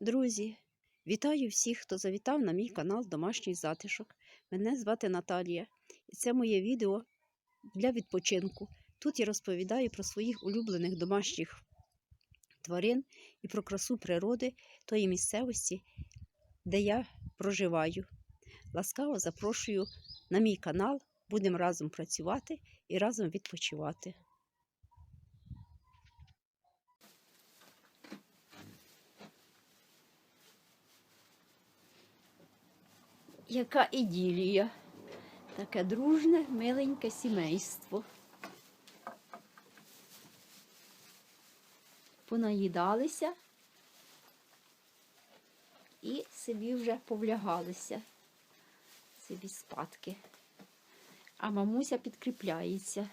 Друзі, вітаю всіх, хто завітав на мій канал Домашній затишок. Мене звати Наталія, і це моє відео для відпочинку. Тут я розповідаю про своїх улюблених домашніх тварин і про красу природи тої місцевості, де я проживаю. Ласкаво запрошую на мій канал. Будемо разом працювати і разом відпочивати. Яка іділія. Таке дружне, миленьке сімейство. Понаїдалися і собі вже повлягалися, собі спадки. А мамуся підкріпляється.